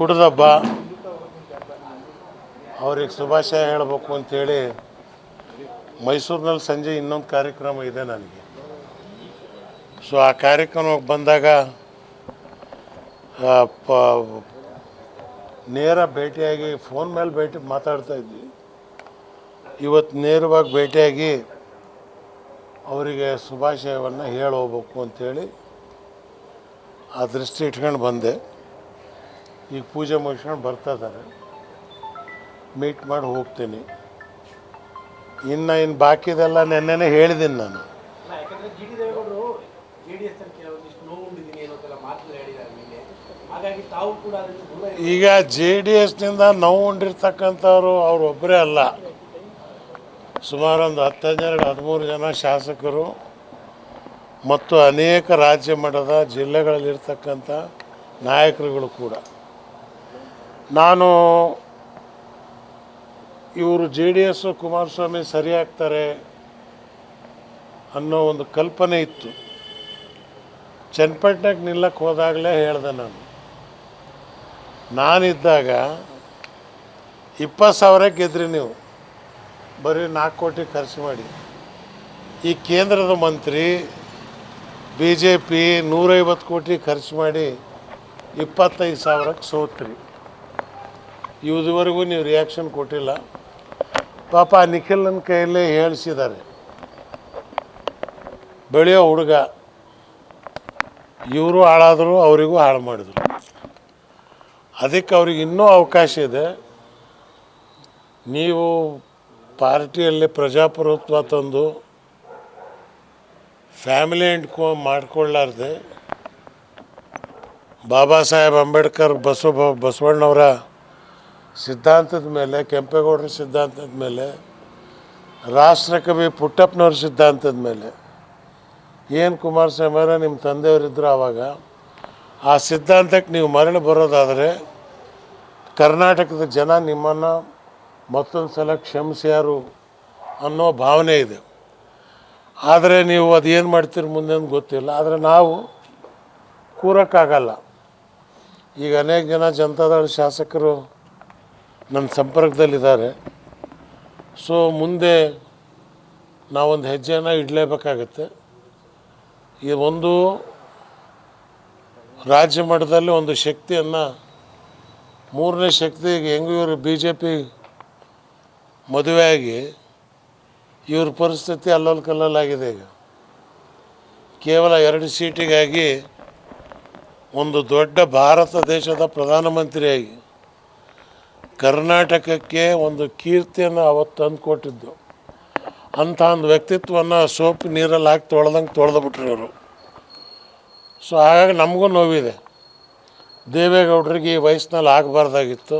ಕುಡ್ದಬ್ಬ, ಅವ್ರಿಗೆ ಶುಭಾಶಯ ಹೇಳಬೇಕು ಅಂತೇಳಿ ಮೈಸೂರಿನಲ್ಲಿ ಸಂಜೆ ಇನ್ನೊಂದು ಕಾರ್ಯಕ್ರಮ ಇದೆ ನನಗೆ. ಸೊ ಆ ಕಾರ್ಯಕ್ರಮಕ್ಕೆ ಬಂದಾಗ ಪ- ನೇರ ಭೇಟಿಯಾಗಿ, ಫೋನ್ ಮೇಲೆ ಭೇಟಿ, ಮಾತಾಡ್ತಾ ಇದ್ವಿ. ಇವತ್ತು ನೇರವಾಗಿ ಭೇಟಿಯಾಗಿ ಅವರಿಗೆ ಶುಭಾಶಯವನ್ನು ಹೇಳೋಗ್ಬೇಕು ಅಂಥೇಳಿ ಆ ದೃಷ್ಟಿ ಇಟ್ಕೊಂಡು ಬಂದೆ. ಈಗ ಪೂಜೆ ಮುಗಿಸ್ಕೊಂಡು ಬರ್ತಾ ಇದ್ದಾರೆ. ಮೀಟ್ ಮಾಡಿ ಹೋಗ್ತೀನಿ. ಇನ್ನು ಇನ್ನು ಬಾಕಿದೆಲ್ಲ ನೆನ್ನೆನೇ ಹೇಳಿದ್ದೀನಿ ನಾನು. ನಿನ್ನೆ. ಈಗ ಜೆ ಡಿ ಎಸ್ನಿಂದ ನೋವು ಉಂಡಿರ್ತಕ್ಕಂಥವ್ರು ಅವ್ರು ಒಬ್ಬರೇ ಅಲ್ಲ. ಸುಮಾರು ಒಂದು ಹತ್ತು ಹನ್ನೆರಡು ಹದಿಮೂರು ಜನ ಶಾಸಕರು ಮತ್ತು ಅನೇಕ ರಾಜ್ಯ ಮಟ್ಟದ ಜಿಲ್ಲೆಗಳಲ್ಲಿರ್ತಕ್ಕಂಥ ನಾಯಕರುಗಳು ಕೂಡ. ನಾನು ಇವರು ಜೆ ಡಿ ಎಸ್ ಕುಮಾರಸ್ವಾಮಿ ಸರಿ ಆಗ್ತಾರೆ ಅನ್ನೋ ಒಂದು ಕಲ್ಪನೆ ಇತ್ತು. ಚನ್ನಪಟ್ಟಣಕ್ಕೆ ನಿಲ್ಲಕ್ಕೆ ಹೋದಾಗಲೇ ಹೇಳಿದೆ ನಾನು. ನಾನಿದ್ದಾಗ ಇಪ್ಪತ್ತು ಸಾವಿರ ಗೆದ್ರಿ ನೀವು. ಬರೀ ನಾಲ್ಕು ಕೋಟಿ ಖರ್ಚು ಮಾಡಿ. ಈ ಕೇಂದ್ರದ ಮಂತ್ರಿ ಬಿ ಜೆ ಪಿ ನೂರೈವತ್ತು ಕೋಟಿ ಖರ್ಚು ಮಾಡಿ ಇಪ್ಪತ್ತೈದು ಸಾವಿರಕ್ಕೆ ಸೋತ್ರಿ. ಇದುವರೆಗೂ ನೀವು ರಿಯಾಕ್ಷನ್ ಕೊಟ್ಟಿಲ್ಲ. ಪಾಪ ನಿಖಿಲ್ ನಿಖಿಲನ ಕೈಯಲ್ಲೇ ಹೇಳಿಸಿದ್ದಾರೆ. ಬೆಳೆಯೋ ಹುಡುಗ, ಇವರು ಹಾಳಾದರು, ಅವರಿಗೂ ಹಾಳು ಮಾಡಿದರು. ಅದಕ್ಕೆ ಅವ್ರಿಗೆ ಇನ್ನೂ ಅವಕಾಶ ಇದೆ. ನೀವು ಪಾರ್ಟಿಯಲ್ಲಿ ಪ್ರಜಾಪ್ರಭುತ್ವ ತಂದು ಫ್ಯಾಮಿಲಿ ಎಂಡ್ಕೊ ಮಾಡ್ಕೊಳ್ಳಾರ್ದೆ, ಬಾಬಾ ಸಾಹೇಬ್ ಅಂಬೇಡ್ಕರ್ ಬಸವ ಬಸವಣ್ಣವರ ಸಿದ್ಧಾಂತದ ಮೇಲೆ, ಕೆಂಪೇಗೌಡರ ಸಿದ್ಧಾಂತದ ಮೇಲೆ ರಾಷ್ಟ್ರಕವಿ ಪುಟ್ಟಪ್ಪನವ್ರ ಸಿದ್ಧಾಂತದ ಮೇಲೆ, ಏನು ಕುಮಾರಸ್ವಾಮಿ ಅವರ ನಿಮ್ಮ ತಂದೆಯವರಿದ್ದರು ಆವಾಗ, ಆ ಸಿದ್ಧಾಂತಕ್ಕೆ ನೀವು ಮರಳಿ ಬರೋದಾದರೆ, ಕರ್ನಾಟಕದ ಜನ ನಿಮ್ಮನ್ನು ಮತ್ತೊಂದು ಸಲ ಕ್ಷಮಿಸ್ಯಾರು ಅನ್ನೋ ಭಾವನೆ ಇದೆ. ಆದರೆ ನೀವು ಅದೇನು ಮಾಡ್ತೀರಿ ಮುಂದೆ ಗೊತ್ತಿಲ್ಲ. ಆದರೆ ನಾವು ಕೂರೋಕ್ಕಾಗಲ್ಲ. ಈಗ ಅನೇಕ ಜನ ಜನತಾದಳ ಶಾಸಕರು ನನ್ನ ಸಂಪರ್ಕದಲ್ಲಿದ್ದಾರೆ. ಸೊ ಮುಂದೆ ನಾವೊಂದು ಹೆಜ್ಜೆಯನ್ನು ಇಡಲೇಬೇಕಾಗತ್ತೆ. ಈ ಒಂದು ರಾಜ್ಯ ಮಟ್ಟದಲ್ಲಿ ಒಂದು ಶಕ್ತಿಯನ್ನು, ಮೂರನೇ ಶಕ್ತಿಗೆ ಹೆಂಗೂ ಇವರು ಬಿ ಜೆ ಪಿ ಮದುವೆಯಾಗಿ, ಇವ್ರ ಪರಿಸ್ಥಿತಿ ಅಲ್ಲಲ್ಲಿ ಕಲ್ಲಲ್ಲಾಗಿದೆ ಈಗ. ಕೇವಲ ಎರಡು ಸೀಟಿಗಾಗಿ ಒಂದು ದೊಡ್ಡ ಭಾರತ ದೇಶದ ಪ್ರಧಾನಮಂತ್ರಿಯಾಗಿ ಕರ್ನಾಟಕಕ್ಕೆ ಒಂದು ಕೀರ್ತಿಯನ್ನು ಅವತ್ತು ತಂದು ಕೊಟ್ಟಿದ್ದು ಅಂಥ ಒಂದು ವ್ಯಕ್ತಿತ್ವವನ್ನು ಸೋಪ್ ನೀರಲ್ಲಿ ಹಾಕಿ ತೊಳೆದಂಗೆ ತೊಳೆದು ಬಿಟ್ರು ಇವರು. ಸೊ ಹಾಗಾಗಿ ನಮಗೂ ನೋವಿದೆ. ದೇವೇಗೌಡರಿಗೆ ಈ ವಯಸ್ಸಿನಲ್ಲಿ ಆಗಬಾರ್ದಾಗಿತ್ತು.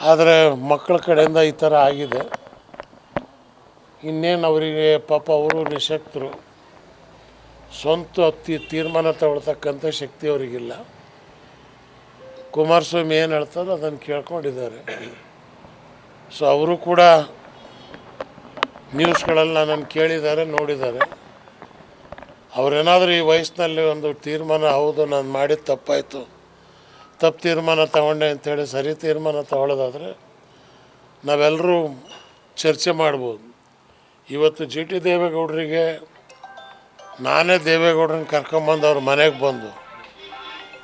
ಆದರೆ ಮಕ್ಕಳ ಕಡೆಯಿಂದ ಈ ಥರ ಆಗಿದೆ. ಇನ್ನೇನು ಅವರಿಗೆ ಪಾಪ ಅವರು ನಿಶಕ್ತರು. ಸ್ವಂತ ತೀರ್ಮಾನ ತಗೊಳ್ತಕ್ಕಂಥ ಶಕ್ತಿ ಅವರಿಗಿಲ್ಲ. ಕುಮಾರಸ್ವಾಮಿ ಏನು ಹೇಳ್ತಾರೋ ಅದನ್ನು ಕೇಳ್ಕೊಂಡಿದ್ದಾರೆ. ಸೊ ಅವರು ಕೂಡ ನ್ಯೂಸ್ಗಳೆಲ್ಲ ನನ್ನನ್ನು ಕೇಳಿದ್ದಾರೆ, ನೋಡಿದ್ದಾರೆ. ಅವರೇನಾದರೂ ಈ ವಯಸ್ಸಿನಲ್ಲಿ ಒಂದು ತೀರ್ಮಾನ, ಹೌದು, ನಾನು ಮಾಡಿದ ತಪ್ಪಾಯಿತು. ತಪ್ಪು ತೀರ್ಮಾನ ತಗೊಂಡೆ ಅಂಥೇಳಿ ಸರಿ ತೀರ್ಮಾನ ತಗೊಳ್ಳೋದಾದರೆ ನಾವೆಲ್ಲರೂ ಚರ್ಚೆ ಮಾಡ್ಬೋದು. ಇವತ್ತು ಜಿ ಟಿ ದೇವೇಗೌಡರಿಗೆ ನಾನೇ ದೇವೇಗೌಡರನ್ನ ಕರ್ಕೊಂಬಂದು ಅವ್ರ ಮನೆಗೆ ಬಂದು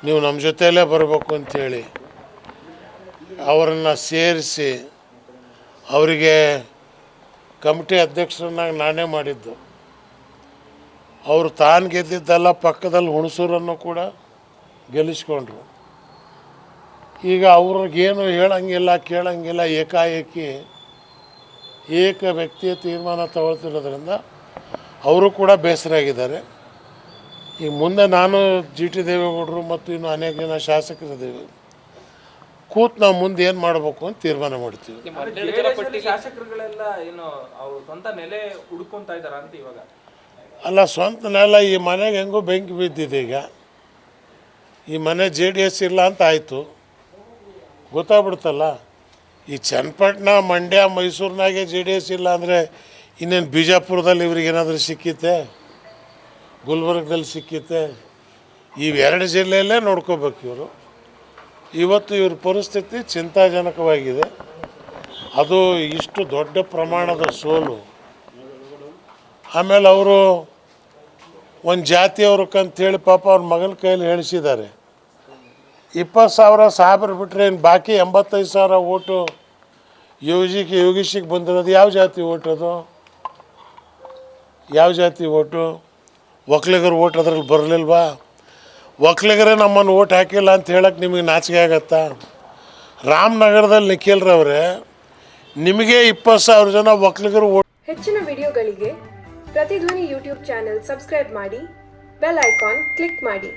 ನೀವು ನಮ್ಮ ಜೊತೆಯಲ್ಲೇ ಬರಬೇಕು ಅಂಥೇಳಿ ಅವರನ್ನು ಸೇರಿಸಿ ಅವರಿಗೆ ಕಮಿಟಿ ಅಧ್ಯಕ್ಷರನ್ನಾಗಿ ನಾನೇ ಮಾಡಿದ್ದು. ಅವರು ತಾನು ಗೆದ್ದಿದ್ದೆಲ್ಲ ಪಕ್ಕದಲ್ಲಿ ಹುಣಸೂರನ್ನು ಕೂಡ ಗೆಲ್ಲಿಸ್ಕೊಂಡ್ರು. ಈಗ ಅವ್ರಿಗೇನು ಹೇಳಂಗಿಲ್ಲ, ಕೇಳಂಗಿಲ್ಲ, ಏಕಾಏಕಿ ಏಕ ವ್ಯಕ್ತಿಯ ತೀರ್ಮಾನ ತಗೊಳ್ತಿರೋದ್ರಿಂದ ಅವರು ಕೂಡ ಬೇಸರ ಆಗಿದ್ದಾರೆ ಈಗ ಮುಂದೆ ನಾನು ಜಿ ಟಿ ದೇವೇಗೌಡರು ಮತ್ತು ಇನ್ನು ಅನೇಕ ಜನ ಶಾಸಕರಿದ್ದೇವೆ ಕೂತ್ ನಾವು ಮುಂದೆ ಏನು ಮಾಡಬೇಕು ಅಂತ ತೀರ್ಮಾನ ಮಾಡ್ತೀವಿ. ನಿಮ್ಮ ಹನ್ನೆರಡು ಜನ ಪಟ್ಟಿಗೆ ಶಾಸಕರುಗಳೆಲ್ಲ ಏನು ಅವ್ರ ಸ್ವಂತ ನೆಲೆ ಹುಡ್ಕೊಂತ ಇದಾರ ಅಂತ ಇವಾಗ? ಅಲ್ಲ ಸ್ವಂತ ನೆಲ ಈ ಮನೆಗೆ ಹೆಂಗೋ ಬೆಂಕಿ ಬಿದ್ದಿದೆ ಈಗ. ಈ ಮನೆ ಜೆ ಡಿ ಎಸ್ ಇಲ್ಲ ಅಂತ ಆಯಿತು. ಗೊತ್ತಾಗ್ಬಿಡ್ತಲ್ಲ ಈ ಚನ್ನಪಟ್ಟಣ ಮಂಡ್ಯ ಮೈಸೂರಿನಾಗೆ ಜೆ ಡಿ ಎಸ್ ಇಲ್ಲ ಅಂದರೆ ಇನ್ನೇನು ಬಿಜಾಪುರದಲ್ಲಿ ಇವ್ರಿಗೆ ಏನಾದರೂ ಸಿಕ್ಕಿತ್ತೆ? ಗುಲ್ಬರ್ಗದಲ್ಲಿ ಸಿಕ್ಕಿತ್ತೆ ಇವೆರಡು ಜಿಲ್ಲೆಯಲ್ಲೇ ನೋಡ್ಕೋಬೇಕು ಇವರು. ಇವತ್ತು ಇವ್ರ ಪರಿಸ್ಥಿತಿ ಚಿಂತಾಜನಕವಾಗಿದೆ. ಅದು ಇಷ್ಟು ದೊಡ್ಡ ಪ್ರಮಾಣದ ಸೋಲು. ಆಮೇಲೆ ಅವರು ಒಂದು ಜಾತಿಯವ್ರಕ್ಕಂತೇಳಿ ಪಾಪ ಅವ್ರ ಮಗನ ಕೈಯಲ್ಲಿ ಹೇಳಿಸಿದ್ದಾರೆ ಇಪ್ಪತ್ತು ಸಾವಿರ ಸಾಬ್ರು ಬಿಟ್ಟರೆ ಏನು ಬಾಕಿ ಎಂಬತ್ತೈದು ಸಾವಿರ ಓಟು ಯೋಗಿಗೆ ಯೋಗೀಶಿಗೆ ಬಂದಿರೋದು. ಯಾವ ಜಾತಿ ಓಟದು ಯಾವ ಜಾತಿ ಓಟು? ಒಕ್ಲಿಗರ ಓಟ್ ಅದ್ರಲ್ಲಿ ಬರಲಿಲ್ವಾ? ಒಕ್ಲಿಗರೇ ನಮ್ಮನ್ನು ಓಟ್ ಹಾಕಿಲ್ಲ ಅಂತ ಹೇಳಕ್ಕೆ ನಿಮಗೆ ನಾಚಿಕೆ ಆಗತ್ತಾ? ರಾಮನಗರದಲ್ಲಿ ನಿಖಿಲ್ರವ್ರೆ ನಿಮಗೆ ಇಪ್ಪತ್ತು ಸಾವಿರ ಜನ ಒಕ್ಲಿಗರು ಓಟ್ ಹೆಚ್ಚಿನ ವಿಡಿಯೋಗಳಿಗೆ ಪ್ರತಿಧ್ವನಿ ಯೂಟ್ಯೂಬ್ ಚಾನೆಲ್ ಸಬ್ಸ್ಕ್ರೈಬ್ ಮಾಡಿ, ಬೆಲ್ ಐಕಾನ್ ಕ್ಲಿಕ್ ಮಾಡಿ.